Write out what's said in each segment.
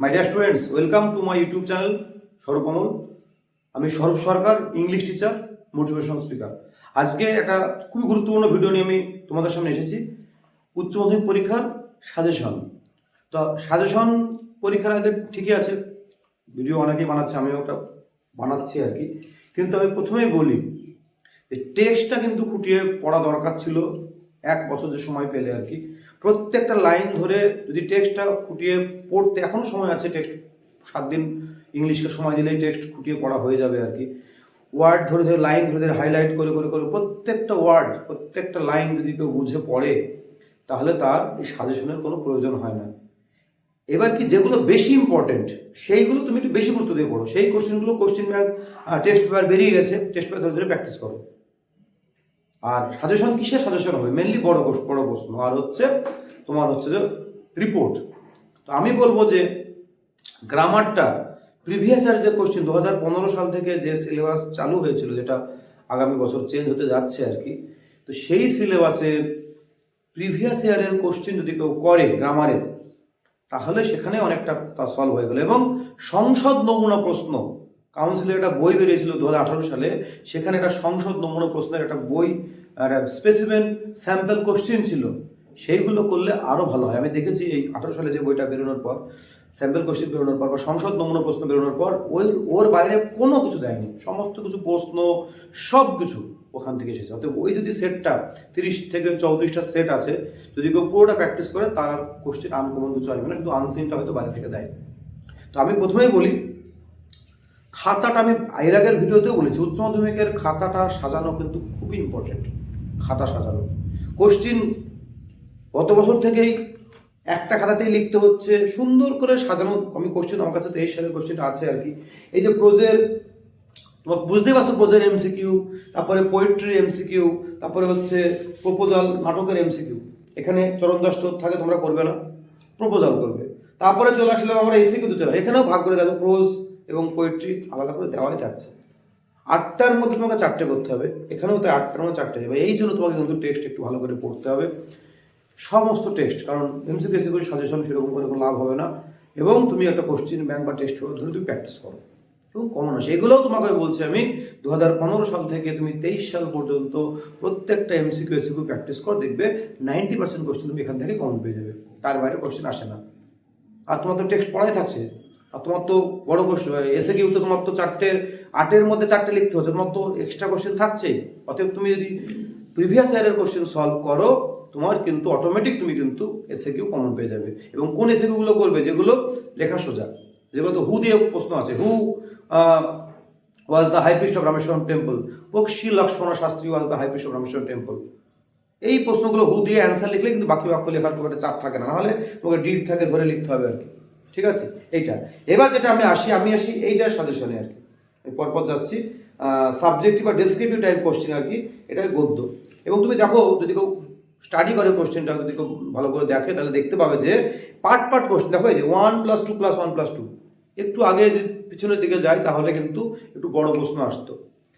My dear students welcome to my YouTube channel স্বরূপমল আমি Swarup Sarkar English teacher motivation speaker আজকে একটা খুবই গুরুত্বপূর্ণ ভিডিও নিয়ে আমি তোমাদের সামনে এসেছি। উচ্চ মাধ্যমিক পরীক্ষার সাজেশন তো সাজেশন পরীক্ষার আগে ঠিকই আছে। ভিডিও অনেকেই বানাচ্ছে, আমিও একটা বানাচ্ছি আর কি। কিন্তু আমি প্রথমেই বলি যে টেক্সটটা কিন্তু খুঁটিয়ে পড়া দরকার ছিল এক বছর যে সময় পেলে আর কি। প্রত্যেকটা লাইন ধরে যদি টেক্সটটা খুঁটিয়ে পড়তে, এখনও সময় আছে টেক্সট সাত দিন ইংলিশকে সময় দিলেই টেক্সট খুঁটিয়ে পড়া হয়ে যাবে আর কি। ওয়ার্ড ধরে ধরে লাইন ধরে ধরে হাইলাইট করে করে করে প্রত্যেকটা ওয়ার্ড প্রত্যেকটা লাইন যদি কেউ বুঝে পড়ে, তাহলে তার এই সাজেশনের কোনো প্রয়োজন হয় না। এবার কি যেগুলো বেশি ইম্পর্টেন্ট সেইগুলো তুমি একটু বেশি গুরুত্ব দিয়ে পড়ো। সেই কোশ্চেনগুলো কোশ্চেন ব্যাংক টেস্ট পেপার বেরিয়ে গেছে টেস্ট পেপার ধরে ধরে প্র্যাকটিস করো। আর সাজেশন কিসের সাজেশন হবে? মেনলি বড় বড় প্রশ্ন। আর হচ্ছে তোমার হচ্ছে যে রিপোর্ট তো আমি বলব যে গ্রামারটা প্রিভিয়াস ইয়ার যে কোশ্চেন দু হাজার পনেরো সাল থেকে যে সিলেবাস চালু হয়েছিল, যেটা আগামী বছর চেঞ্জ হতে যাচ্ছে আর কি, তো সেই সিলেবাসে প্রিভিয়াস ইয়ারের কোশ্চেন যদি কেউ করে গ্রামারের তাহলে সেখানে অনেকটা তা সলভ হয়ে গেল। এবং সংসদ নমুনা প্রশ্ন কাউন্সিলের একটা বই বেরিয়েছিল দু হাজার আঠারো সালে। সেখানে একটা সংসদ নমুনা প্রশ্নের একটা বই একটা স্পেসিমেন স্যাম্পল কোশ্চেন ছিল। সেইগুলো করলে আরও ভালো হয়। আমি দেখেছি এই আঠারো সালে যে বইটা বেরোনোর পর স্যাম্পল কোশ্চেন বেরোনোর পর বা সংসদ নমুনা প্রশ্ন বেরোনোর পর, ওই ওর বাইরে কোনো কিছু দেয়নি। সমস্ত কিছু প্রশ্ন সব কিছু ওখান থেকে এসেছে। অতএব ওই যদি সেটটা তিরিশ থেকে চৌত্রিশটা সেট আছে, যদি কেউ পুরোটা প্র্যাকটিস করে, তার কোশ্চেন আনকমন কিছু আসবে না। কিন্তু আনসিনটা হয়তো বাইরে থেকে দেয় তো আমি প্রথমেই বলি খাতাটা আমি এর আগের ভিডিওতেও বলেছি, উচ্চ মাধ্যমিকের খাতাটা সাজানো কিন্তু খুবই ইম্পর্টেন্ট খাতা সাজানো। কোশ্চিন গত বছর থেকেই একটা খাতাতেই লিখতে হচ্ছে, সুন্দর করে সাজানো। আমি কোশ্চেন আমার কাছে তেইশ সালের কোশ্চেনটা আছে আর কি। এই যে প্রোজের তোমার বুঝতেই পারছ প্রোজের এমসিকিউ তারপরে পোয়েট্রি এমসিকিউ তারপরে হচ্ছে প্রপোজাল নাটকের এমসিকিউ এখানে চরণ দাস চোর থাকে, তোমরা করবে না প্রপোজাল করবে। তারপরে চলে আসলাম আমরা এসিকিউতে চলে এখানেও ভাগ করে দেখো প্রোজ এবং পোয়েট্রি আলাদা করে দেওয়াই যাচ্ছে। আটটার মধ্যে তোমাকে চারটে করতে হবে। এখানেও তো আটটার মধ্যে চারটে যাবে। এই জন্য তোমাকে কিন্তু টেক্সট একটু ভালো করে পড়তে হবে। সমস্ত টেক্সট কারণ এমসি কেসি করে সাজেশন সেরকম করে কোনো লাভ হবে না। এবং তুমি একটা কোশ্চিন ব্যাংক বা টেস্ট ধরে তুমি প্র্যাকটিস করো। এবং কমন আসে এগুলোও তোমাকে বলছি আমি দু হাজার পনেরো সাল থেকে তুমি তেইশ সাল পর্যন্ত প্রত্যেকটা এমসিকিউ এসিকিউ প্র্যাকটিস করো, দেখবে নাইনটি পার্সেন্ট কোশ্চেন তুমি এখান থেকে কমন পেয়ে যাবে। তার বাইরে কোশ্চেন আসে না। আর তোমার তো টেক্সট পড়াই থাকছে। আর তোমার তো বড় কোশ্চেন এসে কিউ তো তোমার তো চারটে, আটের মধ্যে চারটে লিখতে হচ্ছে তোমার তো এক্সট্রা কোশ্চেন থাকছেই অতএব তুমি যদি প্রিভিয়াস ইয়ারের কোশ্চেন সলভ করো, তোমার কিন্তু অটোমেটিক তুমি কিন্তু এসে কিউ কমন পেয়ে যাবে। এবং কোন এসে কিউগুলো করবে, যেগুলো লেখা সোজা। যেগুলো তো হু দিয়ে প্রশ্ন আছে। Who was the high priest of Rameswaram temple Pakshi Lakshmana Sastri was the high priest of Rameswaram temple এই প্রশ্নগুলো হু দিয়ে অ্যান্সার লিখলে কিন্তু বাকি বাক্য লেখার খুব একটা চাপ থাকে না। নাহলে তোমাকে ডিড থাকে, ধরে লিখতে হবে আর কি। ঠিক আছে? এইটা। এবার যেটা আমি আসি আমি আসি এইটার সাজেশনে আর কি। পরপর যাচ্ছি। সাবজেক্টিভ বা ডেসক্রিপটিভ টাইপ কোশ্চেন আর কি এটাই গদ্য। এবং তুমি দেখো, যদি কেউ স্টাডি করে কোশ্চেনটা যদি কেউ ভালো করে দেখে, তাহলে দেখতে পাবে যে পার্ট পার্ট কোশ্চেন দেখো এই যে one plus two plus one plus two একটু আগে যদি পিছনের দিকে যায় তাহলে কিন্তু একটু বড় প্রশ্ন আসতো।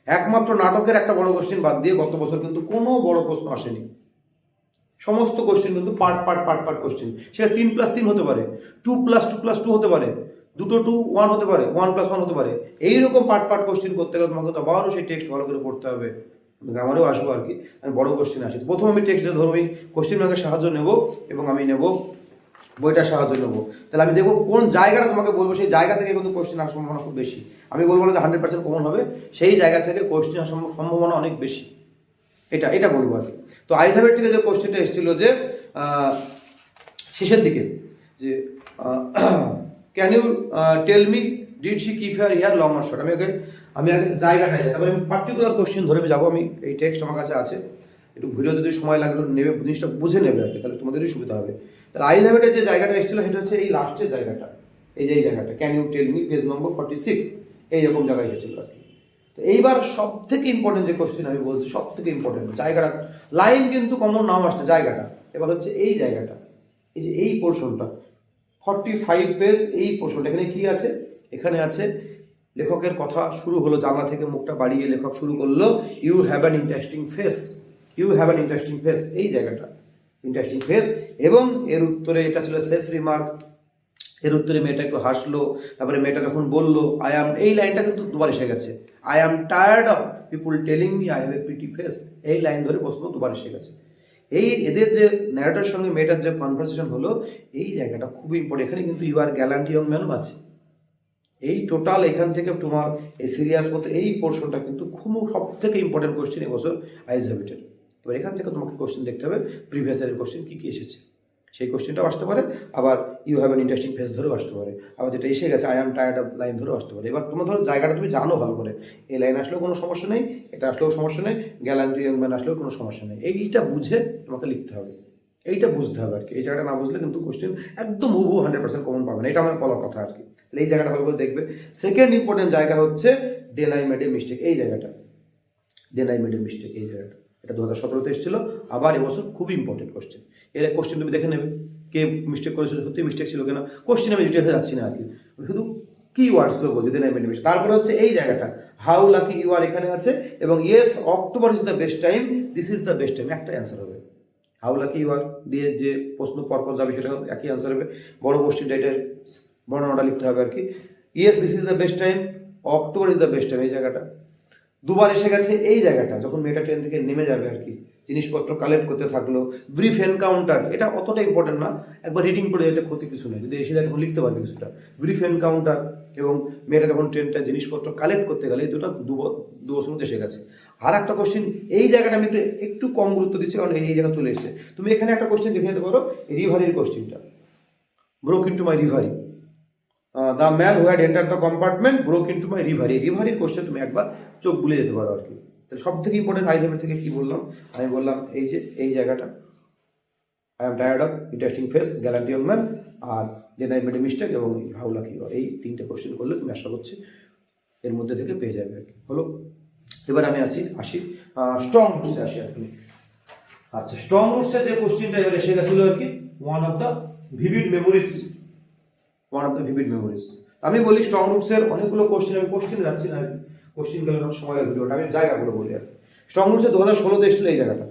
একমাত্র নাটকের একটা বড় কোশ্চেন বাদ দিয়ে গত বছর কিন্তু কোনো বড় প্রশ্ন আসেনি। সমস্ত কোশ্চেন কিন্তু part part part part question সেটা তিন প্লাস তিন হতে পারে two plus two plus two হতে পারে, দুটো টু ওয়ান হতে পারে ওয়ান প্লাস ওয়ান হতে পারে। এইরকম পার্ট পার্ট কোশ্চেন করতে গেলে তোমাকে তো আবারও সেই টেক্সট ভালো করে পড়তে হবে। গ্রামারেও আসব আর কি। আমি বড় কোশ্চেন আসি। প্রথম আমি টেক্সটে ধরো আমি কোশ্চেন ব্যাংকের সাহায্য নেব এবং আমি নেব বইটার সাহায্য নেব। তাহলে আমি দেখব কোন জায়গাটা তোমাকে বলব, সেই জায়গা থেকে কিন্তু কোশ্চেন আসার সম্ভাবনা খুব বেশি। আমি বলব যে হান্ড্রেড পার্সেন্ট কমন হবে, সেই জায়গা থেকে কোশ্চেন আসার সম্ভাবনা অনেক বেশি। এটা এটা বলব আর কি। তো আইসাবের থেকে যে কোশ্চেনটা এসেছিল যে শেষের দিকে, যে can you tell me did she keep her hair long or short আমি আগে আমি আগে জায়গাটায় যাই। তারপরে আমি পার্টিকুলার কোশ্চেন ধরে যাব, আমি এই টেক্সট আমার কাছে আছে। একটু ভিডিও যদি সময় লাগল নেবে, জিনিসটা বুঝে নেবে আর কি, তাহলে তোমাদেরই সুবিধা হবে। তাহলে আইসাবেটের যে জায়গাটা এসেছিল, সেটা হচ্ছে এই লাস্টের জায়গাটা, এই যে এই জায়গাটা। Can you tell me page number forty six এইরকম জায়গায় এসেছিল আর কি। এইবার সব থেকে ইম্পর্টেন্ট যে কোশ্চেন আমি বলছি সব থেকে ইম্পর্টেন্ট জায়গাটা লাইন কিন্তু কমন নাম আসছে, জায়গাটা। এবার হচ্ছে এই জায়গাটা, এই যে এই পোর্শনটা ফর্টি ফাইভ পেজ এই পোর্শনটা এখানে কি আছে? এখানে আছে, লেখকের কথা শুরু হলো জানলা থেকে মুখটা বাড়িয়ে লেখক শুরু করল you have an interesting face you have an interesting face এই জায়গাটা ইন্টারেস্টিং ফেস এবং এর উত্তরে এটা ছিল সেফ রিমার্ক এর উত্তরে মেয়েটা একটু হাসলো, তারপরে মেয়েটা যখন বলল আই অ্যাম এই লাইনটা কিন্তু দুবার এসে গেছে I am tired of people telling me I have a pretty face এই লাইন ধরে প্রশ্ন দুবার এসে গেছে। এই এদের যে ন্যারেটার সঙ্গে মেয়েটার যে কনভারসেশন হলো, এই জায়গাটা খুবই ইম্পর্টেন্ট এখানে কিন্তু ইউ আর গ্যালান্ট ইয়ং ম্যানও আছে। এই টোটাল এখান থেকে তোমার এই সিরিয়াস মতো এই পোর্শনটা কিন্তু খুব সব থেকে ইম্পর্টেন্ট কোশ্চেন এবছর আইস হ্যাবিটের এবার এখান থেকে তোমাকে কোশ্চেন দেখতে হবে প্রিভিয়াস ইয়ারের কোশ্চেন কী কী এসেছে। সেই কোশ্চেনটাও আসতে পারে, আবার you have an interesting face ধরেও আসতে পারে, আবার যেটা এসে গেছে I am tired of line ধরেও আসতে পারে। এবার তোমার ধরো জায়গাটা তুমি জানো ভালো করে, এই লাইন আসলেও কোনো সমস্যা নেই, এটা আসলেও সমস্যা নেই গ্যালান্টি ইয়ং ম্যান আসলেও কোনো সমস্যা নেই। এইটা বুঝে তোমাকে লিখতে হবে, এইটা বুঝতে হবে আর কি এই জায়গাটা না বুঝলে কিন্তু কোশ্চেন একদম হুবু হান্ড্রেড পার্সেন্ট কমন পাবে না, এটা আমার বলার কথা আর কি তাহলে এই জায়গাটা ভালো করে দেখবে। সেকেন্ড ইম্পর্টেন্ট জায়গা হচ্ছে then I made a mistake এই জায়গাটা। Then I made a mistake এই জায়গাটা। এটা দু হাজার সতেরোতে এসেছিল, আবার এবছর খুবই ইম্পর্টেন্ট কোশ্চেন এর কোশ্চেন তুমি দেখে নেবে কে মিস্টেক করেছিল, সত্যি মিস্টেক ছিল কিনা। কোশ্চেন আমি ডিটেলসে যাচ্ছি না আর কি। শুধু কি ওয়ার্ডসগুলো বলছি দেন মিস্টেক তারপরে হচ্ছে এই জায়গাটা। হাউ লাকি ইউ আর এখানে আছে এবং yes October is the best time this is the best time একটা অ্যান্সার হবে। হাউ লাকি ইউ আর দিয়ে যে প্রশ্ন পরপর যাবে সেটা একই অ্যান্সার হবে। বড় কোশ্চেনটা এটার বর্ণনাটা লিখতে হবে আর কি। Yes this is the best time October is the best time এই জায়গাটা। দুবার এসে গেছে এই জায়গাটা, যখন মেয়েটা ট্রেন থেকে নেমে যাবে আর কি। জিনিসপত্র কালেক্ট করতে থাকল ব্রিফ এনকাউন্টার এটা অতটা ইম্পর্টেন্ট না। একবার রিডিং পড়ে যেতে ক্ষতি কিছু নেই। যদি এসে যায় তখন লিখতে পারবে কিছুটা। ব্রিফ এনকাউন্টার এবং মেয়েটা যখন ট্রেনটা জিনিসপত্র কালেক্ট করতে গেলে, এই দুটো দু বছর মধ্যে এসে গেছে। আর একটা কোশ্চেন এই জায়গাটা আমি একটু একটু কম গুরুত্ব দিচ্ছি, কারণ এই জায়গা চলে এসেছে। তুমি এখানে একটা কোশ্চেন দেখে যেতে পারো রিভারির কোশ্চেনটা broke into my reverie the man who had enter the compartment broke into my reverie রিভারির question তুমি একবার চোখ বুলে যেতে পারো আর কি। তাহলে সব থেকে ইম্পর্টেন্ট আইজেবের থেকে কি বললাম? আমি বললাম এই যে, এই জায়গাটা। I am tired of interesting face gallantry of man R then I made a mistake এবং হাউ লাকি এই তিনটে কোশ্চেন করলে তুমি আশা করছি এর মধ্যে থেকে পেয়ে যাবে আর কি। হলো? এবার আমি আছি, আসি। স্ট্রং রুটসে আসি আর কি আচ্ছা স্ট্রং রুটসের যে কোশ্চেনটা এবার এসে গেছিল আর কি one of the vivid memories one of the vivid memories আমি বলি স্ট্রং রুটসের অনেকগুলো কোশ্চেন আমি কোশ্চেন যাচ্ছি না কোশ্চেন গেলে অনেক সময় লাগবে ভিডিওটা আমি জায়গাগুলো বলি আর স্ট্রং রুটসে দু হাজার ষোলোতে এসেছিল এই জায়গাটা।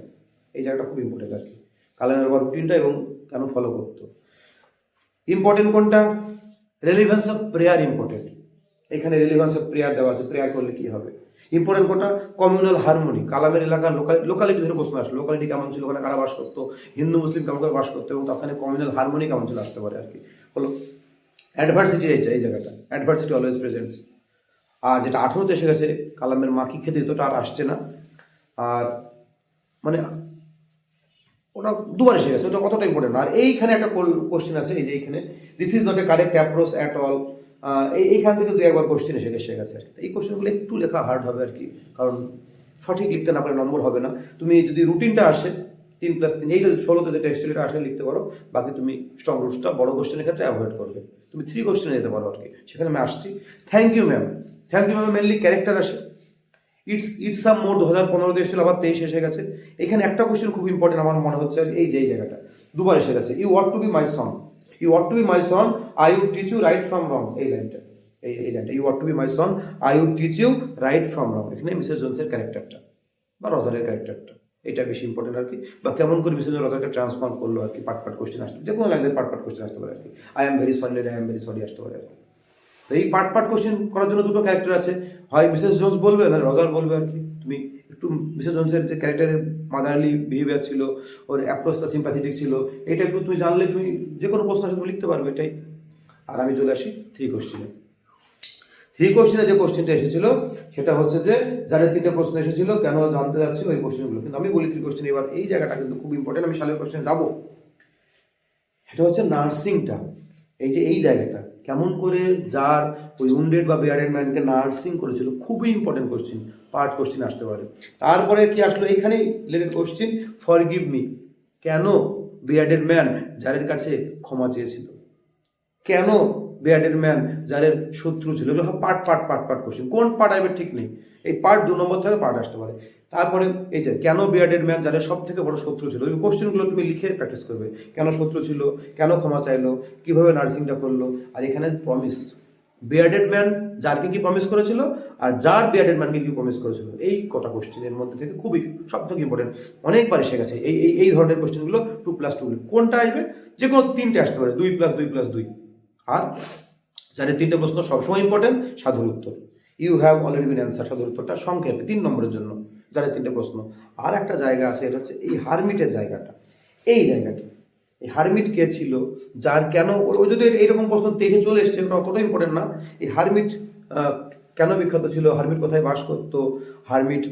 এই জায়গাটা খুব ইম্পর্টেন্ট আর কি। কালামের বা রুটিনটা এবং কেন ফলো করতো। ইম্পর্টেন্ট কোনটা? রেলিভেন্স অফ প্রেয়ার ইম্পর্টেন্ট এখানে রেলিভেন্স অফ প্রেয়ার দেওয়া আছে প্রেয়ার করলে কী হবে? ইম্পর্টেন্ট কোনটা? কমিউনাল হারমোনি কালামের এলাকার লোকাল লোকালিটি ধরে প্রশ্ন আসলো লোকালিটি কেমন ছিল, ওখানে কারা বাস করতো? হিন্দু, মুসলিম কেমন করে বাস করতো? এবং তখন কমিউনাল হারমোনি কেমন ছিল আসতে পারে আর কি। হলো অ্যাডভার্সিটি এই জায়গাটা। অ্যাডভার্সিটি অলওয়েজ প্রেজেন্টস আর যেটা আঠেরোতে এসে গেছে, কালামের মা কি খেতে দিত আর আসছে না। আর মানে ওটা দুবার এসে গেছে, ওটা কতটা ইম্পর্টেন্ট আর এইখানে একটা কোশ্চেন আছে, এই যে এইখানে this is not a correct approach at all এই, এইখান থেকে দু একবার কোশ্চেন এসে এসে গেছে। আর এই কোশ্চেনগুলো একটু লেখা হার্ড হবে আর কি, কারণ সঠিক লিখতে না পারলে নম্বর হবে না। তুমি যদি রুটিনটা আসে, তিন প্লাস তিন, এইটা ষোলোতে যেটা এসেছিল, এটা আসলে লিখতে পারো। বাকি তুমি স্ট্রং রুটসটা বড় কোশ্চেনের ক্ষেত্রে অ্যাভয়েড করবে। তুমি থ্রি কোশ্চেনে যেতে পারো আর কি। সেখানে আমি আসছি। Thank you ma'am thank you mainly character আসে? ইটস ইটস সাম মোর দু হাজার পনেরোতে এসেছিল, আবার তেইশ এসে গেছে। এখানে একটা কোশ্চেন খুব ইম্পর্টেন্ট আমার মনে হচ্ছে এই যে জায়গাটা, দুবার এসে গেছে। You want to be my son you want to be my son I you teach you right from wrong এই লাইনটা এই এই লাইনটা you want to be my son I would teach you right from wrong এখানে Mrs জোনসের ক্যারেক্টারটা বা রজারের ক্যারেক্টারটা এটা বেশি ইম্পর্টেন্ট আর কি। বা কেমন করে মিসেস রজারকে ট্রান্সফর্ম করল আর কি পাট পাট কোশ্চেন আসতে যে কোনো লাইনের পাট পাট কোশ্চেন আসতে পারে আর কি। I am very sorry I am very sorry আসতে পারে আর কি। তো এই পার্ট পার্ট কোশ্চেন করার জন্য দুটো ক্যারেক্টার আছে। হয় মিসেস জোন্স বলবে, না রজার বলবে আর কি। তুমি একটু মিসেস জোন্সের যে ক্যারেক্টারের মাদারলি বিহেভিয়ার ছিল, ওর অ্যাপ্রোচটা সিম্প্যাথেটিক ছিল, এটা একটু তুমি জানলে তুমি যে কোনো প্রশ্ন তুমি লিখতে পারবে, এটাই। আর আমি চলে আসি থ্রি কোশ্চেনে থ্রি কোশ্চেনে যে কোশ্চেনটা এসেছিল, সেটা হচ্ছে যে, যাদের তিনটে প্রশ্ন এসেছিল, কেন জানতে যাচ্ছি ওই কোশ্চেনগুলো কিন্তু আমি বলি থ্রি কোশ্চেন এবার এই জায়গাটা কিন্তু খুব ইম্পর্টেন্ট আমি সালের কোশ্চেনে যাব। এটা হচ্ছে নার্সিংটা এই যে এই জায়গাটা কেমন করে যার ওই উন্ডেড বা বেয়ার্ডেড ম্যানকে নার্সিং করেছিল, খুবই ইম্পর্টেন্ট কোশ্চেন পার্ট কোশ্চেন আসতে পারে। তারপরে কি আসলো? এইখানেই related question for give me কেন বিয়ার্ডেড ম্যান যারের কাছে ক্ষমা চেয়েছিল? কেন বিয়ার্ডেড ম্যান যাদের শত্রু ছিল? Part part part part question কোন পার্ট আইবে ঠিক নেই? এই পার্ট দু নম্বর থেকে পার্ট আসতে পারে। তারপরে এই যে কেন বিয়ার্ডেড ম্যান যাদের সব থেকে বড় শত্রু ছিল ওই কোশ্চেনগুলো তুমি লিখে প্র্যাকটিস করবে। কেন শত্রু ছিল? কেন ক্ষমা চাইলো? কীভাবে নার্সিংটা করল? আর এখানে প্রমিস বিয়ার্ডেড ম্যান যারকে কি প্রমিস করেছিল? আর যার বিয়ার্ডেড ম্যানকে কি প্রমিস করেছিল? এই কটা কোশ্চেনের মধ্যে থেকে খুবই সব থেকে ইম্পর্টেন্ট অনেকবার এসে গেছে। এই এই এই ধরনের কোশ্চেনগুলো টু প্লাস টু কোনটা আসবে? যে কোনো তিনটে আসতে পারে। দুই প্লাস দুই প্লাস দুই। আর চারের তিনটে প্রশ্ন সবসময় ইম্পর্টেন্ট সাধুর উত্তর। You have already been answer সাধুর উত্তরটা সংক্ষেপে, তিন নম্বরের জন্য। চারের তিনটে প্রশ্ন। আর একটা জায়গা আছে, এটা হচ্ছে এই হারমিটের জায়গাটা। এই জায়গাটা। এই হারমিট কে ছিল? যার কেন? ও- ও যদি এইরকম প্রশ্ন দেখে চলে এসছে ওটা অতটা ইম্পর্টেন্ট না। এই হারমিট কেন বিখ্যাত ছিল? হারমিট কোথায় বাস করতো? হারমিট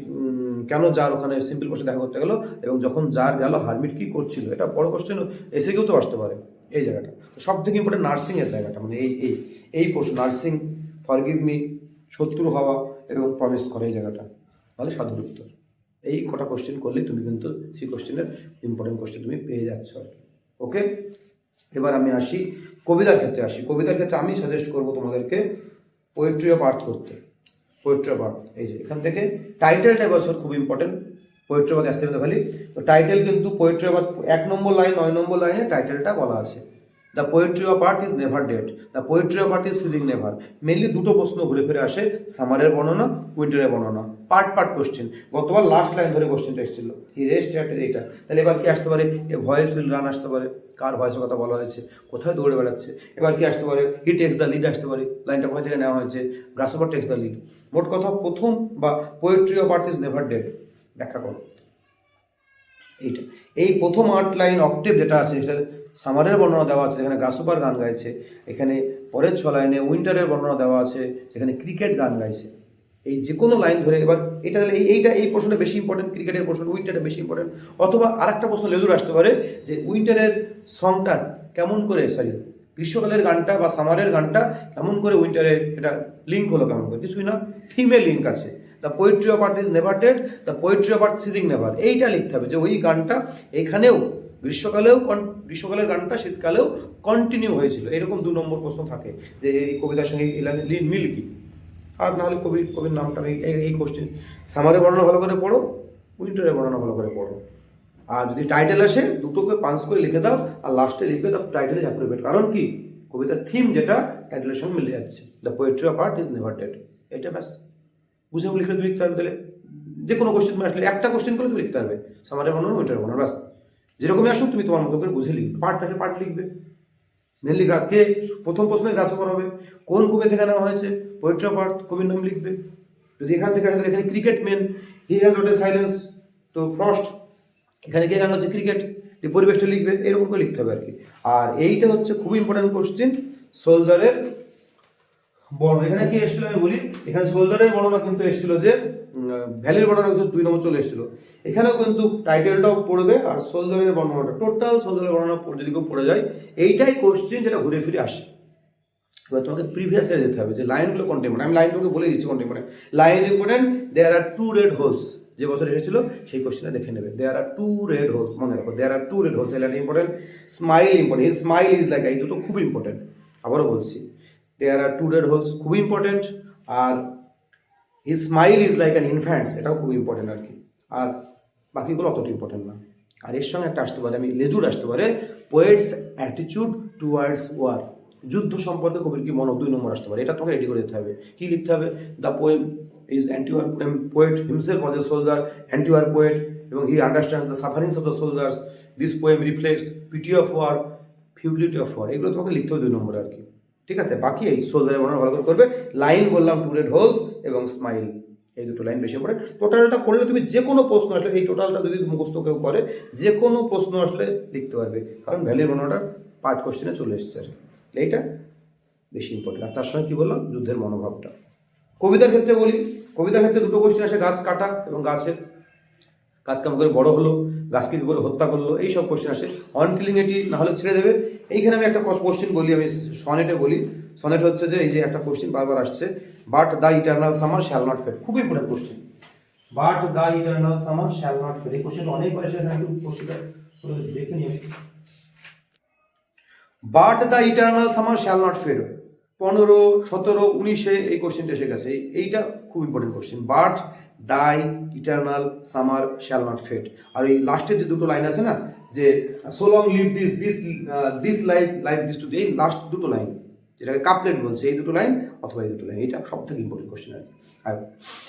কেন যার ওখানে সিম্পল বসে দেখা করতে গেল? এবং যখন যার গেল, হারমিট কি করছিল? এটা বড় কোশ্চেন এসে কেউ তো আসতে পারে এই জায়গাটা। সব থেকে ইম্পর্টেন্ট নার্সিংয়ের জায়গাটা মানে এই এই এই প্রশ্ন নার্সিং ফরগিভ মি শত্রু হওয়া এবং প্রমিস করে, এই জায়গাটা। তাহলে সাধুর উত্তর। এই কটা কোশ্চেন করলেই তুমি কিন্তু সেই কোশ্চেনের ইম্পর্টেন্ট কোশ্চেন তুমি পেয়ে যাচ্ছ। ওকে এবার আমি আসি কবিতার ক্ষেত্রে, আসি। কবিতার ক্ষেত্রে আমি সাজেস্ট করব তোমাদেরকে পোয়েট্রি অফ আর্থ করতে। পোয়েট্রি অফ আর্থ এই যে, এখান থেকে টাইটেলটা বছর খুব ইম্পর্টেন্ট পোয়েট্রি অফ আসতে খালি। তো টাইটেল কিন্তু পোয়েট্রি অফ এক নম্বর লাইন নয় নম্বর লাইনে টাইটেলটা বলা আছে। The poetry of earth is never dead the poetry of earth is ceasing never mainly দুটো প্রশ্ন ঘুরে ফিরে আসে সামারের বর্ণনা উইন্টারের বর্ণনা। পার্ট পার্ট কোশ্চেন গতবার লাস্ট লাইন ধরে কোশ্চেনটা এসেছিল। হি রেস্ট অ্যাট এইটা। তাহলে এবার কি আসতে পারে? এ ভয়েস উইল রান আসতে পারে। কার ভয়েসের কথা বলা হয়েছে? কোথায় দৌড়ে বেড়াচ্ছে? এবার কি আসতে পারে? হি টেক্স দ্য লিড আসতে পারে। লাইনটা কোথা থেকে নেওয়া হয়েছে? গ্রাসওভার টেক্স দ্য লিড মোট কথা প্রথম বা poetry of earth is never dead ব্যাখ্যা করো। এইটা। এই প্রথম আর্ট লাইন অক্টেভ যেটা আছে, সেটা সামারের বর্ণনা দেওয়া আছে, যেখানে গ্রাসোপার গান গাইছে, এখানে পরের ছ লাইনে উইন্টারের বর্ণনা দেওয়া আছে যেখানে ক্রিকেট গান গাইছে। এই যে কোনো লাইন ধরে, এবার এটা তাহলে এই- এইটা, এই প্রশ্নটা বেশি ইম্পর্টেন্ট ক্রিকেটের প্রশ্ন, উইন্টারটা বেশি ইম্পর্টেন্ট অথবা আরেকটা প্রশ্ন লেজুর আসতে পারে, যে উইন্টারের সংটা কেমন করে সরি গ্রীষ্মকালের গানটা বা সামারের গানটা কেমন করে উইন্টারে এটা লিঙ্ক হলো কেমন করে? কিছুই না থিমে লিঙ্ক আছে। The poetry of earth is never dead the poetry of earth ceasing never এইটা লিখতে হবে যে ওই গানটা এখানেও গ্রীষ্মকালেও গ্রীষ্মকালের গানটা শীতকালেও কন্টিনিউ হয়েছিল। এরকম দু নম্বর প্রশ্ন থাকে যে এই কবিতার সঙ্গে মিল কি? আর নাহলে কবি, কবির নামটা এই- কোশ্চেন সামারের বর্ণনা ভালো করে পড়ো উইন্টারের বর্ণনা ভালো করে পড়ো। আর যদি টাইটেল আসে, দুটোকে পাঁচ করে লিখে দাও, আর লাস্টে লিখবে দ্য টাইটেল অ্যাপ্রোপ্রিয়েট কারণ কি? কবিতার থিম যেটা টাইটেলের সঙ্গে মিলে যাচ্ছে। The poetry of art is never dead এটা ব্যাস। বুঝে লিখলে তুমি লিখতে পারবে তাহলে। যে কোনো কোশ্চেন আসলে একটা কোশ্চেন করে তুমি লিখতে পারবে। সামারের বর্ণনা উইন্টারের বর্ণনা ব্যাস। যেরকমই আসুক, তুমি তোমার মতো করে বুঝে লিখবে। পার্ট থাকে পার্ট লিখবে। মেনলি কে প্রথম প্রশ্নে গ্রাসওভার হবে, কোন কবি থেকে নেওয়া হয়েছে অফ আর্থ কবির নাম লিখবে। যদি এখান থেকে আসে এখানে cricket when he has wrought silence তো ফ্রস্ট এখানে কে গান হচ্ছে ক্রিকেট এই পরিবেশটা লিখবে, এরকম করে লিখতে হবে আর কি। আর এইটা হচ্ছে খুব ইম্পর্টেন্ট কোশ্চেন সোলজারের বর্ণ। এখানে কি এসেছিল আমি বলি? এখানে সোলজারের বর্ণনা কিন্তু এসেছিল যে ভ্যালির বর্ণনা কিন্তু দুই নম্বর চলে এসেছিল। এখানেও কিন্তু টাইটেলটাও পড়বে আর সোলজারের বর্ণনাটা। টোটাল সোলজারের বর্ণনা যদি কেউ পড়ে যায়, এইটাই কোশ্চেন যেটা ঘুরে ফিরে আসে। এবার তোমাকে প্রিভিয়াস ইয়ার যেতে হবে, যে লাইনগুলো কন্টেম্পোরেন্ট আমি লাইন লাইনগুলোকে বলে দিচ্ছি contemporary line important there are two red holes যে বছর এসেছিল, সেই কোশ্চেনটা দেখে নেবে। There are two red holes মনে রাখো। There are two red holes লাইনটা important smile important smile is like এই দুটো খুব ইম্পর্টেন্ট আবারও বলছি। There are two red holes খুব important R his smile is like an infant's এটাও খুব ইম্পর্টেন্ট আর কি। আর বাকিগুলো অতটা ইম্পর্টেন্ট না। আর এর সঙ্গে একটা আসতে পারে, আমি লেজুর আসতে পারে পোয়েটস অ্যাটিচিউড টুয়ার্ডস ওয়ার যুদ্ধ সম্পর্কে কবির কি মনো? দুই নম্বর আসতে পারে। এটা তোমাকে রেডি করে দিতে হবে। কি লিখতে হবে? The poem is anti war poem poet himself was a soldier anti war poet এবং he understands the sufferings of the soldiers this poem reflects pity of war futility of war এগুলো তোমাকে লিখতে হবে দুই নম্বরে আর কি। ঠিক আছে? বাকি এই সোলজারের বর্ণনা ভালো করে করবে। লাইন বললাম টু রেড হোলস এবং স্মাইল এই দুটো লাইন বেশি পড়ে। টোটালটা করলে তুমি যে কোনো প্রশ্ন আসলে, এই টোটালটা যদি মুখস্থ কেউ করে যে কোনো প্রশ্ন আসলে লিখতে পারবে। কারণ ভ্যালির বর্ণনাটা পার্ট কোশ্চেনে চলে এসছে আর এইটা বেশি ইম্পর্টেন্ট আর তার সঙ্গে কী বললাম? যুদ্ধের মনোভাবটা। কবিতার ক্ষেত্রে বলি, কবিতার ক্ষেত্রে দুটো কোশ্চেন আসে, গাছ কাটা এবং গাছের। গাছ কেমন করে বড় হলো গাছকে করে হত্যা করল এই সব কোশ্চেন আসে। অন কিলিং এটি না হলে ছেড়ে দেবে। এইখানে আমি একটা কোশ্চেন বলি, আমি সনেটে বলি। সনেট হচ্ছে যে, এই যে একটা কোশ্চেন বারবার আসছে but the eternal summer shall not fade খুব important question but the eternal summer shall not fade এই কোশ্চেন অনেকবার এসে একটু দেখে নিই but the eternal summer shall not fade পনেরো, সতেরো, উনিশে এই কোশ্চেনটা এসে গেছে। এইটা খুব important question but the eternal summer shall not fade আর এই লাস্টের যে দুটো লাইন আছে না, যে so long live this this this life life this to এই লাস্ট দুটো লাইন যেটাকে কাপলেট বলছে, এই দুটো লাইন অথবা এই দুটো লাইন এটা সব থেকে ইম্পর্টেন্ট কোশ্চেন আর কি।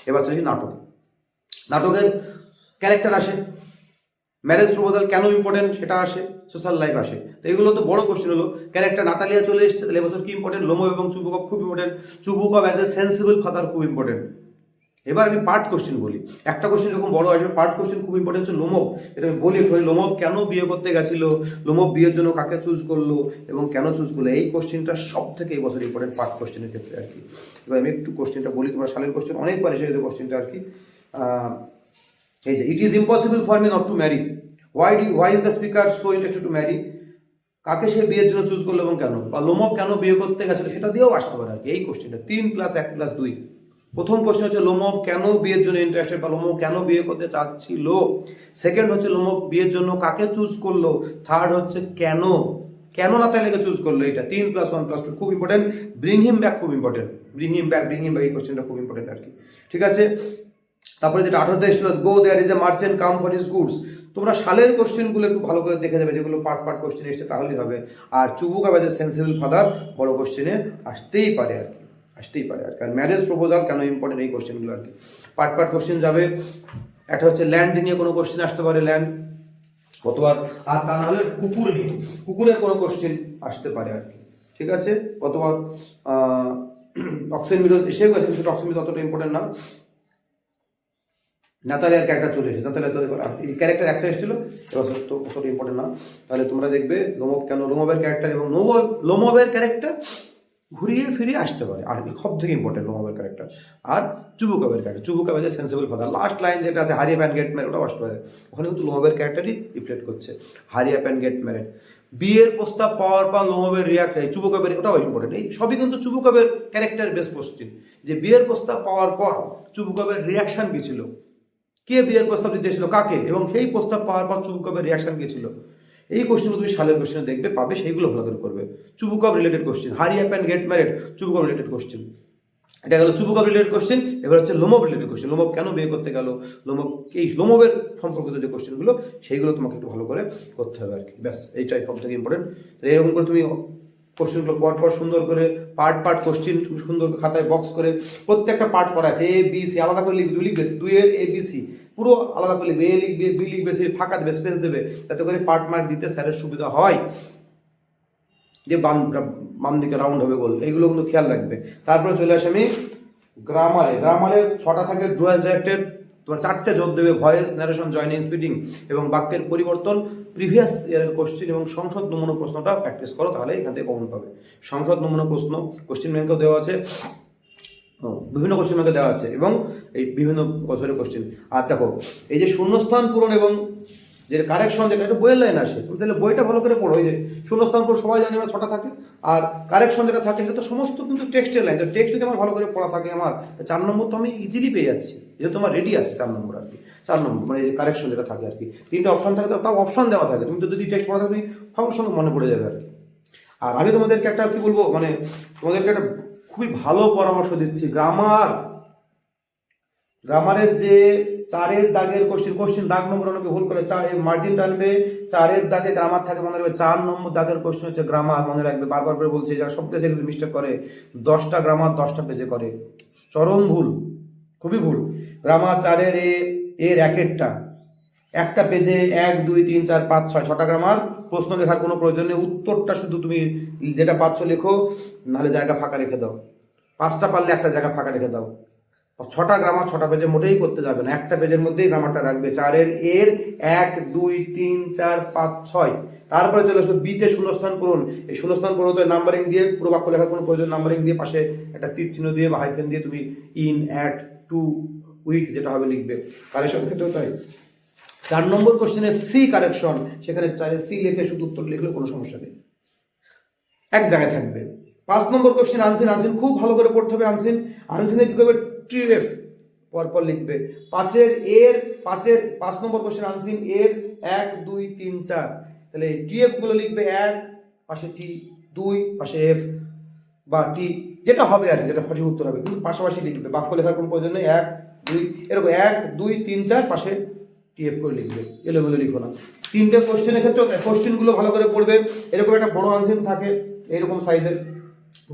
এবার চলে নাটক। নাটকের ক্যারেক্টার আসে ম্যারেজ প্রপোজাল কেন ইম্পর্টেন্ট সেটা আসে সোশ্যাল লাইফ আসে। তো এগুলো তো বড় কোশ্চেন হলো। ক্যারেক্টার নাতালিয়া চলে এসেছে, তাহলে এবছর কি ইম্পর্টেন্ট লোমো এবং চুবুকপ খুব important Chubukov as a sensible father খুব ইম্পর্টেন্ট এবার আমি পার্ট কোশ্চেন বলি। একটা কোশ্চেন যখন বড় আসবে পার্ট কোশ্চেন খুব ইম্পর্টেন্ট হচ্ছে লোমব। এটা আমি বলি একটু লোমব কেন বিয়ে করতে গেছিল? লোমব বিয়ের জন্য কাকে চুজ করল এবং কেন চুজ করল? এই কোশ্চেনটা সব থেকে এই বছর ইম্পর্টেন্ট পার্ট কোশ্চেনের ক্ষেত্রে আর কি এবার আমি একটু কোশ্চেনটা বলি, তোমার সালের কোশ্চেন অনেকবার এসে গেছে কোশ্চেনটা আর কি এই যে it is impossible for me not to marry why the why is the speaker so interested to marry কাকে সে বিয়ের জন্য চুজ করল এবং কেন? বা লোমব কেন বিয়ে করতে গেছিল? সেটা দিয়েও আসতে পারে আর কি এই কোশ্চেনটা তিন প্লাস এক প্লাস দুই। প্রথম কোশ্চেন হচ্ছে লোমব কেন বিয়ের জন্য ইন্টারেস্টেড বা লোমব কেন বিয়ে করতে চাচ্ছিল? সেকেন্ড হচ্ছে লোমব বিয়ের জন্য কাকে চুজ করল? থার্ড হচ্ছে, কেন? কেন নাতালিয়াকে চুজ করল এটা? তিন প্লাস ওয়ান প্লাস টু খুব ইম্পর্টেন্ট ব্রিং হিম ব্যাক খুব important bring him back bring him back এই কোশ্চেনটা খুব ইম্পর্টেন্ট আর কি। ঠিক আছে? তারপরে যেটা আঠারোতে এসেছিল go there is a merchant come for his goods তোমরা সালের কোশ্চেনগুলো একটু ভালো করে দেখে যাবে যেগুলো পার্ট পার্ট কোশ্চেন এসছে, তাহলেই হবে। আর চুবুকা বাজে সেন্সিবল ফাদার বড় কোশ্চেনে আসতেই পারে আর কি। আসতেই পারে আর কারণ ম্যারেজ প্রপোজাল কেন ইম্পর্টেন্ট এই কোশ্চেনগুলো আর কি? পার্ট পার্ট কোশ্চেন যাবে। একটা হচ্ছে ল্যান্ড নিয়ে কোনো কোশ্চেন আসতে পারে ল্যান্ড কতবার আর তা নাহলে কুকুর নিয়ে, কুকুরের কোনো কোশ্চেন আসতে পারে আর কি। ঠিক আছে? কতবার অক্সিজেন মিরোজ এসেও গেছে, কিন্তু অক্সিজেন মিরোজ অতটা ইম্পর্টেন্ট না। নাতালিয়ার ক্যারেক্টার চলে এসেছে। নাতালিয়া তো এবার এই ক্যারেক্টার একটা এসেছিল, এবার তো অতটা ইম্পর্টেন্ট না। তাহলে তোমরা দেখবে লোমব কেন, লোমবের ক্যারেক্টার এবং লোমব, লোমবের ক্যারেক্টার ঘুরিয়ে ফিরিয়ে আসতে পারে। আর সব থেকে ইম্পর্টেন্ট লোমবের ক্যারেক্টার আর চুবুকাবের ক্যারেক্টার চুবুকাবে যে সেন্সিবল ফাদার লাস্ট লাইন যেটা আছে হারিয়া প্যান গেট ম্যারেড ওটা আসতে পারে। ওখানে কিন্তু লোমবের ক্যারেক্টারই রিফ্লেক্ট করছে। হারিয়া প্যান গেট ম্যারেড বিয়ের প্রস্তাব পাওয়ার পর লোমবের রিয়াক্ট চুবুকাবের ওটাও ইম্পর্টেন্ট এই সবই কিন্তু চুবুকাবের ক্যারেক্টার বেশ কোশ্চিন যে বিয়ের প্রস্তাব পাওয়ার পর চুবুকাবের রিয়াকশন কি ছিল? কে বিয়ের প্রস্তাব দিতে কাকে? এবং সেই প্রস্তাব পাওয়ার পর চুবুকবের রিয়াকশন কি ছিল? এই কোশ্চেনগুলো তুমি সালের কোশ্চেনে দেখবে, পাবে, সেইগুলো ভালো করে করবে। Chubukov related question hurry up and get married Chubukov related question এটা গেল চুবুকব রিলেটেড কোশ্চেন এবার হচ্ছে লোমব রিলেটেড কোশ্চেন লোমব কেন বিয়ে করতে গেল? লোমব এই লোমবের সম্পর্কিত যে কোশ্চেনগুলো সেইগুলো তোমাকে একটু ভালো করে করতে হবে আর কি। ব্যাস, এইটাই সব থেকে ইম্পর্টেন্ট এরকম করে তুমি কোশ্চেনগুলো পরপর সুন্দর করে পার্ট পার্ট কোশ্চেন সুন্দর খাতায় বক্স করে প্রত্যেকটা পার্ট করা আছে এ বি সি আলাদা করে লিখবে লিখবে দুইয়ের এ বি সি পুরো আলাদা করে এ লিখবে, বি লিখবে, সি ফাঁকা দেবে স্পেস দেবে যাতে করে পার্ট মার্ক দিতে স্যারের সুবিধা হয়। যে বাম বাম দিকে রাউন্ড হবে গোল এইগুলো কিন্তু খেয়াল রাখবে। তারপরে চলে আসে আমি গ্রামারে গ্রামারে ছটা থাকে ডুয়াস ডাইরেক্টেড তোমার চারটে জোর দেবে ভয়েস ন্যারেশন জয়নিং স্পিডিং এবং বাক্যের পরিবর্তন প্রিভিয়াস ইয়ারের কোশ্চেন এবং সংসদ নমুনা প্রশ্নটা প্র্যাকটিস করো, তাহলে এখান থেকে কমন পাবে। সংসদ নমুনা প্রশ্ন কোশ্চেন ব্যাংকেও দেওয়া আছে। বিভিন্ন কোশ্চেন দেওয়া আছে এবং এই বিভিন্ন বছরের কোশ্চেন আর দেখো, এই যে শূন্যস্থান পূরণ এবং যে কারেকশন যেটা, এটা বইয়ের লাইন আসে। তাহলে বইটা ভালো করে পড়ো ওই যে শূন্যস্থান পূরণ সবাই জানি আমার ছটা থাকে। আর কারেকশন যেটা থাকে, সেটা তো সমস্ত কিন্তু টেক্সটের লাইন তো টেক্সট যদি আমার ভালো করে পড়া থাকে আমার চার নম্বর তো আমি ইজিলি পেয়ে যাচ্ছি। যেহেতু আমার রেডি আছে চার নম্বর আর কি, চার নম্বর মানে এই কারেকশন যেটা থাকে আর কি। তিনটে অপশন থাকে, তাও অপশন দেওয়া থাকে। তুমি তো যদি টেক্সট পড়া থাকে, তুমি সঙ্গে সঙ্গে মনে পড়ে যাবে আর কি। আর আমি তোমাদেরকে একটা কি বলব মানে তোমাদেরকে একটা খুবই ভালো পরামর্শ দিচ্ছি। গ্রামার গ্রামারের যে চারের দাগের কোশ্চেন কোশ্চেন দাগ নম্বর অনেকে ভুল করে। চা মার্জিন টানবে, চারের দাগে গ্রামার থাকে মনে রাখবে। চার নম্বর দাগের কোশ্চেন হচ্ছে গ্রামার মনে রাখবে। বারবার করে বলছে, যারা সব পেজে মিস্টেক করে, দশটা গ্রামার দশটা পেজে করে। চরম ভুল, খুবই ভুল। গ্রামার চারের এ এ র্যাকেটটা একটা পেজে এক, দুই, তিন, চার, পাঁচ, ছয়, ছটা গ্রামার প্রশ্ন লেখার কোনো প্রয়োজন নেই। উত্তরটা শুধু তুমি যেটা পাচ্ছ লেখো, নাহলে জায়গা ফাঁকা রেখে দাও। পাঁচটা পারলে একটা জায়গা ফাঁকা রেখে দাও। ছটা গ্রামার ছটা পেজে মোটেই করতে যাবে না। একটা পেজের মধ্যেই গ্রামারটা রাখবে। চারের এর এক, দুই, তিন, চার, পাঁচ, ছয়। তারপরে চলে আসবে বিতে শূন্যস্থান পূরণ। এই শূন্যস্থান পূরণ তো নাম্বারিং দিয়ে, পুরো বাক্য লেখার কোনো প্রয়োজন নাম্বারিং দিয়ে পাশে একটা তীর চিহ্ন দিয়ে বা হাইফেন দিয়ে তুমি ইন অ্যাট টু উইথ যেটা হবে লিখবে। কারেকশন ক্ষেত্রেও তাই। চার নম্বর কোশ্চেনে সি কারেকশন সেখানে চারে সি লিখে শুধু উত্তর লিখলে কোনো সমস্যা নেই। এক জায়গায় থাকবে। পাঁচ নম্বর কোশ্চেন আনসিন আনসিন খুব ভালো করে পড়তে হবে আনসিন। আনসিনে কি করবে? ট্রিএফ পরপর লিখবে। পাঁচের এর, পাঁচের, পাঁচ নম্বর কোশ্চেন আনসিন এর এক, দুই, তিন, চার। তাহলে টিএফগুলো লিখবে এক, পাশে টি দুই, পাশে এফ বা টি যেটা হবে আর যেটা সঠিক উত্তর হবে। কিন্তু পাশাপাশি লিখবে। বাক্য লেখার কোনো প্রয়োজন নেই। এক, দুই, এরকম এক, দুই, তিন, চার, পাশে টিএফ করে লিখবে, এলোমেলো লিখো না। তিনটে কোশ্চেনের ক্ষেত্রে কোশ্চেনগুলো ভালো করে পড়বে, এরকম একটা বড় আনসিন থাকে, এরকম সাইজের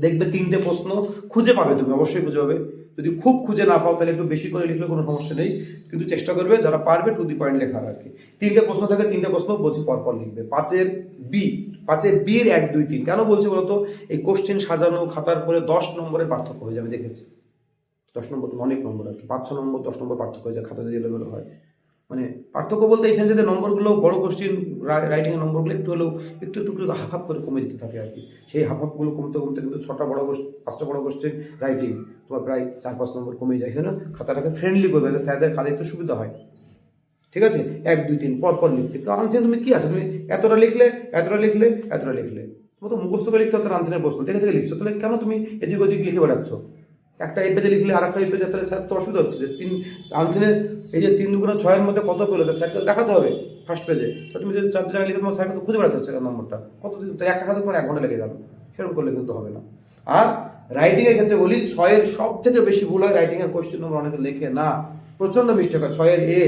দেখবে তিনটে প্রশ্ন খুঁজে পাবে তুমি, অবশ্যই খুঁজে পাবে। যদি খুব খুঁজে না পাও, তাহলে একটু বেশি করে লিখলে কোনো সমস্যা নেই, কিন্তু চেষ্টা করবে যারা পারবে টু দি পয়েন্ট লেখার আর কি। তিনটে প্রশ্ন থাকে, তিনটে প্রশ্ন বলছি পরপর লিখবে। পাঁচের বি পাঁচের বির এক, দুই, তিন। কেন বলছি বলতো? এই কোশ্চেন সাজানো খাতার পরে দশ নম্বরের পার্থক্য হয়ে যাবে, দেখেছি। দশ নম্বর, অনেক নম্বর আর কি। পাঁচ, ছ নম্বর, দশ নম্বর পার্থক্য হয়ে যায়, খাতাতে যদি লেভেল হয়। মানে পার্থক্য বলতে এই সেন্সে নম্বরগুলো বড় কোশ্চিন রাইটিংয়ের নম্বরগুলো একটু হলেও, একটু একটু করে হাফ হাফ করে কমে যেতে থাকে আর কি। সেই হাফ হাফগুলো কমতে কমতে কিন্তু ছটা বড় কোশ্চেন পাঁচটা বড় কোশ্চেন রাইটিং তোমার প্রায় চার পাঁচ নম্বর কমে যায়। সেজন্য খাতাটাকে ফ্রেন্ডলি করবে যাতে স্যারদের খাতে একটু সুবিধা হয়। ঠিক আছে? এক, দুই, তিন, পর পর লিখতে। তো আনসার তুমি কী আছে? তুমি এতটা লিখলে এতটা লিখলে এতটা লিখলে। তোমার তো মুখস্থ করে লিখতে হচ্ছে আনসারের প্রশ্ন। দেখে দেখে লিখছো। তাহলে কেন তুমি এদিক ওদিক লিখে বেড়াচ্ছ? একটা এই পেজে লিখলে আর একটা এই পেজে তাহলে স্যার তো অসুবিধা হচ্ছে যে তিন আনসারের এই যে তিন দুগুণ ছয়ের মধ্যে কত পেল? তা স্যারকে দেখাতে হবে ফার্স্ট পেজে তো তুমি যদি চার জায়গায় লিখে তোমার স্যারকে তো খুঁজে বেড়াতে হচ্ছে নম্বরটা। কত দিন তো একটা খাতে তোমার এক ঘণ্টা লেগে যাবে। সেরকম করলে কিন্তু হবে না। আর রাইটিং এর ক্ষেত্রে বলি, ছয়ের সব থেকে বেশি ভুল হয় রাইটিং এর কোশ্চেন নম্বর অনেকে লেখে না। প্রচণ্ড মিস্টেক হয়, ছয়ের এ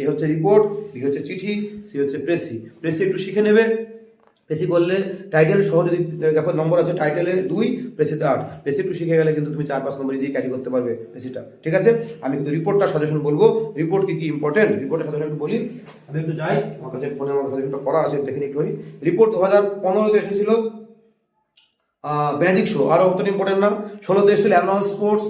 এ হচ্ছে রিপোর্ট বি হচ্ছে চিঠি সি হচ্ছে প্রেসি প্রেসি একটু শিখে নেবে। প্রেসি করলে টাইটেল সহ যদি দেখো, নম্বর আছে টাইটেলে দুই, প্রেসিতে আট। প্রেসি একটু শিখে গেলে কিন্তু তুমি চার, পাঁচ নম্বর ইজি ক্যারি করতে পারবে প্রেসিটা। ঠিক আছে? আমি কিন্তু রিপোর্টটা সাজেশন বলব। রিপোর্ট কি কি ইম্পর্টেন্ট রিপোর্টের সাজেশন একটু বলি। আমি একটু যাই। আমার কাছে ফোনে আমার সাজেশনটা করা আছে, দেখে নিই রিপোর্ট দু হাজার পনেরোতে এসেছিল ম্যাজিক শো আরও অতটা ইম্পর্টেন্ট না ষোলোতে এসেছিল অ্যানুয়াল স্পোর্টস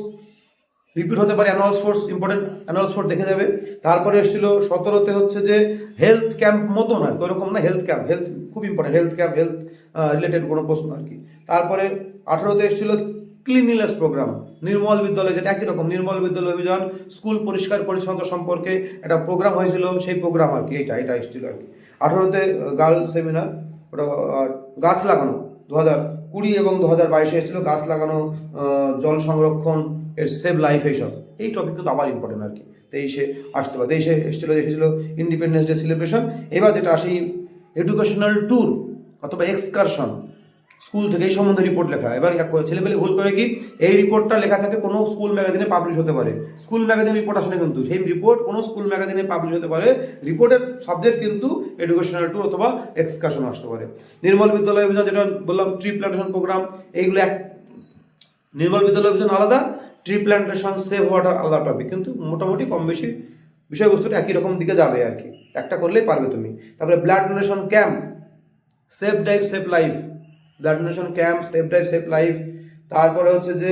রিপিট হতে পারে annual sports important annual sport দেখে যাবে। তারপরে এসেছিল সতেরোতে হচ্ছে যে হেলথ ক্যাম্প মতো না ওরকম না হেলথ ক্যাম্প হেলথ খুব important health camp health related কোনো প্রশ্ন আর কি। তারপরে আঠেরোতে এসেছিল ক্লিনিনেস প্রোগ্রাম নির্মল বিদ্যালয় যেটা একই রকম, নির্মল বিদ্যালয় অভিযান স্কুল পরিষ্কার পরিচ্ছন্নতা সম্পর্কে একটা প্রোগ্রাম হয়েছিল, সেই প্রোগ্রাম আর কি এটা এটা এসেছিল আর কি। আঠেরোতে গার্ল সেমিনার ওটা গাছ লাগানো, দু হাজার কুড়ি এবং দু হাজার বাইশে এসেছিল গাছ লাগানো জল সংরক্ষণ এর সেভ লাইফ এইসব এই টপিক কিন্তু আবার ইম্পর্টেন্ট আর কি তেইশে আসতে পারে। তেইশে এসেছিল, দেখেছিল ইন্ডিপেন্ডেন্স ডে সেলিব্রেশন এবার যেটা আসে এডুকেশনাল ট্যুর অথবা এক্সকারশন স্কুল থেকে এই সম্বন্ধে রিপোর্ট লেখা। এবার ছেলেপেলে ভুল করে কি, এই রিপোর্টটা লেখা থাকে কোনো স্কুল ম্যাগাজিনে পাবলিশ হতে পারে। স্কুল ম্যাগাজিন রিপোর্ট আসে না কিন্তু। সেই রিপোর্ট কোনো স্কুল ম্যাগাজিনে পাবলিশ হতে পারে। রিপোর্টের সাবজেক্ট কিন্তু এডুকেশনাল ট্যুর অথবা এক্সকারশন আসতে পারে। নির্মল বিদ্যালয় অভিযান, যেটা বললাম ট্রি প্ল্যান্টেশন প্রোগ্রাম এইগুলো এক, নির্মল বিদ্যালয় অভিযান আলাদা ট্রি প্ল্যান্টেশন সেভ ওয়াটার, আলাদা টপিক কিন্তু মোটামুটি কম বেশি বিষয়বস্তুটা একই রকম দিকে যাবে আর কি। একটা করলেই পারবে তুমি। তারপরে blood donation camp save dive save life blood donation camp save dive save life তারপরে হচ্ছে যে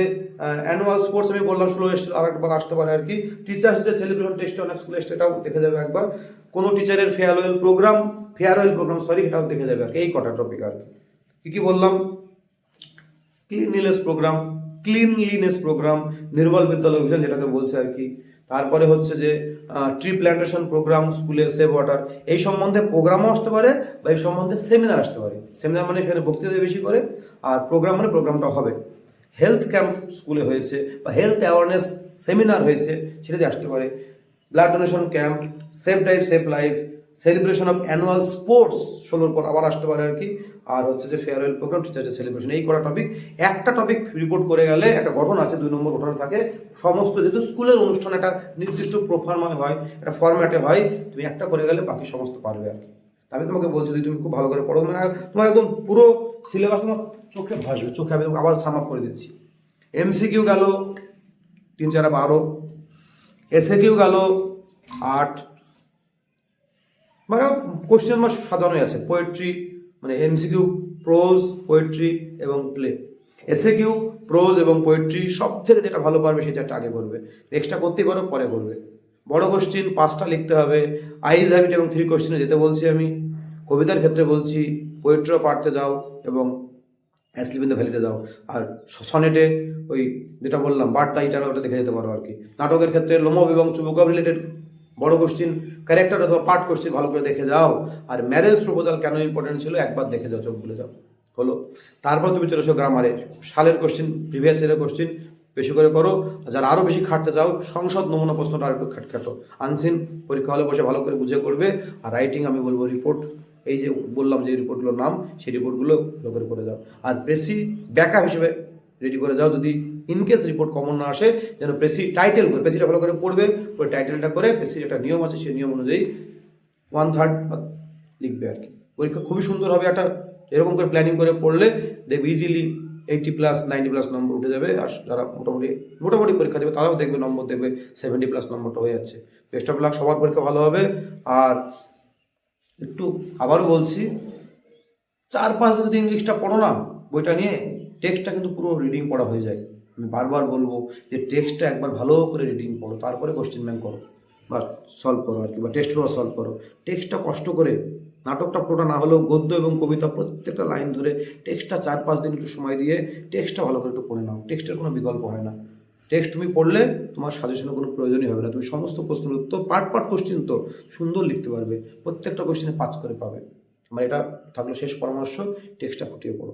অ্যানুয়াল স্পোর্টস আমি বললাম, ষোলো আর একবার আসতে পারে আর কি। টিচার্স ডে সেলিব্রেশন টেস্ট অনেক স্কুলে এসে এটাও দেখে যাবে একবার। কোনো টিচারের farewell programme farewell programme sorry এটাও দেখে যাবে আর কি। এই কটা টপিক আর কি। কী কী বললাম? Cleanliness programme cleanliness programme Nirmal Vidyalaya Abhiyan যেটাকে বলছে আর কি। তারপরে হচ্ছে যে ট্রি প্ল্যান্টেশন প্রোগ্রাম স্কুলে সেভ ওয়াটার এই সম্বন্ধে প্রোগ্রামও আসতে পারে বা এই সম্বন্ধে সেমিনার আসতে পারে। সেমিনার মানে এখানে বক্তৃতা বেশি করে, আর প্রোগ্রাম মানে প্রোগ্রামটা হবে। হেলথ ক্যাম্প স্কুলে হয়েছে বা হেলথ অ্যাওয়ারনেস সেমিনার হয়েছে, সেটাতে আসতে পারে। Blood donation camp save life save life celebration of annual sports ষোলোর পর আবার আসতে পারে আর কি। আর হচ্ছে যে ফেয়ারওয়েল প্রোগ্রাম টিচার্সের সেলিব্রেশন এই কটা টপিক একটা টপিক রিপোর্ট করে গেলে একটা গঠন আছে, দুই নম্বর গঠন থাকে। সমস্ত যেহেতু স্কুলের অনুষ্ঠান, একটা নির্দিষ্ট প্রোফার্মায় হয়, একটা ফরম্যাটে হয়, তুমি একটা করে গেলে বাকি সমস্ত পারবে আর কি। আমি তোমাকে বলছি, যদি তুমি খুব ভালো করে পড়ো মানে তোমার একদম পুরো সিলেবাস তোমার চোখে ভাসবে, চোখে আমি আবার সাম আপ করে দিচ্ছি। এমসিকিউ গেল তিন, চার বারো এসএ কিউ গেল আট মানে কোশ্চেন মার্ক সাজানোই আছে পোয়েট্রি মানে এমসিকিউ প্রোজ পোয়েট্রি এবং প্লে এসে কিউ প্রোজ এবং পোয়েট্রি সব থেকে যেটা ভালো পারবে সেটা আগে করবে। এক্সট্রা করতেই পারো, পরে করবে। বড় কোশ্চিন পাঁচটা লিখতে হবে। আইজ হ্যাবিট এবং থ্রি কোশ্চিনে যেতে বলছি আমি। কবিতার ক্ষেত্রে বলছি পোয়েট্রিও পারতে যাও এবং অ্যাসলিপ ইন ভ্যালিতে যাও। আর সনেটে ওই যেটা বললাম, বার্তা ইটারা ওটা দেখে যেতে পারো আর কি। নাটকের ক্ষেত্রে লোমব এবং চুবকব রিলেটেড বড় কোশ্চিন ক্যারেক্টার অথবা পার্ট কোশ্চিন ভালো করে দেখে যাও। আর ম্যারেজ প্রপোজাল কেন ইম্পর্টেন্ট ছিল, একবার দেখে যাও, চোখ ভুলে যাও। হলো। তারপর তুমি চলে এসো গ্রামারে সালের কোশ্চিন প্রিভিয়াস ইয়ারের কোশ্চিন বেশি করে করো। যারা আরও বেশি খাটতে চাও, সংসদ নমুনা প্রশ্নটা আর একটু খাটখাটো আনসিন পরীক্ষা হলে বসে ভালো করে বুঝে করবে। আর রাইটিং আমি বলব রিপোর্ট এই যে বললাম যে রিপোর্টগুলোর নাম, সেই রিপোর্টগুলো ভালো করে করে যাও। আর প্রেসি ব্যাকআপ হিসেবে রেডি করে যাও যদি ইনকেস রিপোর্ট কমন না আসে, যেন প্রেসি টাইটেল করে প্রেসিটা ভালো করে পড়বে, ওই টাইটেলটা করে প্রেসির একটা নিয়ম আছে, সেই নিয়ম অনুযায়ী ওয়ান থার্ড লিখবে আর কি। পরীক্ষা খুবই সুন্দর হবে একটা, এরকম করে প্ল্যানিং করে পড়লে দেখবে easily eighty plus ninety plus number উঠে যাবে, আর যারা মোটামুটি মোটামুটি পরীক্ষা দেবে, তারাও দেখবে নম্বর দেখবে সেভেন্টি প্লাস নম্বরটা হয়ে যাচ্ছে। বেস্ট অফ লাক সবার পরীক্ষা ভালো হবে। আর একটু আবারও বলছি, চার পাঁচ যদি ইংলিশটা পড়ো না, বইটা নিয়ে টেক্সটটা কিন্তু পুরো রিডিং পড়া হয়ে যায়। আমি বারবার বলব যে টেক্সটটা একবার ভালো করে রিডিং পড়ো, তারপরে কোশ্চেন ব্যাংক করো বা সলভ করো আর কি, বা টেক্সট পেপার সলভ করো। টেক্সটটা কষ্ট করে, নাটকটা পুরোটা না হলেও গদ্য এবং কবিতা প্রত্যেকটা লাইন ধরে টেক্সটটা চার পাঁচ দিন একটু সময় দিয়ে টেক্সটটা ভালো করে একটু পড়ে নাও। টেক্সটের কোনো বিকল্প হয় না। টেক্সট তুমি পড়লে তোমার সাজেশনের কোনো প্রয়োজনই হবে না। তুমি সমস্ত প্রশ্নের উত্তর পার্ট পার্ট কোশ্চেন তো সুন্দর লিখতে পারবে। প্রত্যেকটা কোশ্চেনে পাঁচ করে পাবে। আমার এটা থাকল শেষ পরামর্শ টেক্সটটা ফুটিয়ে পড়ো।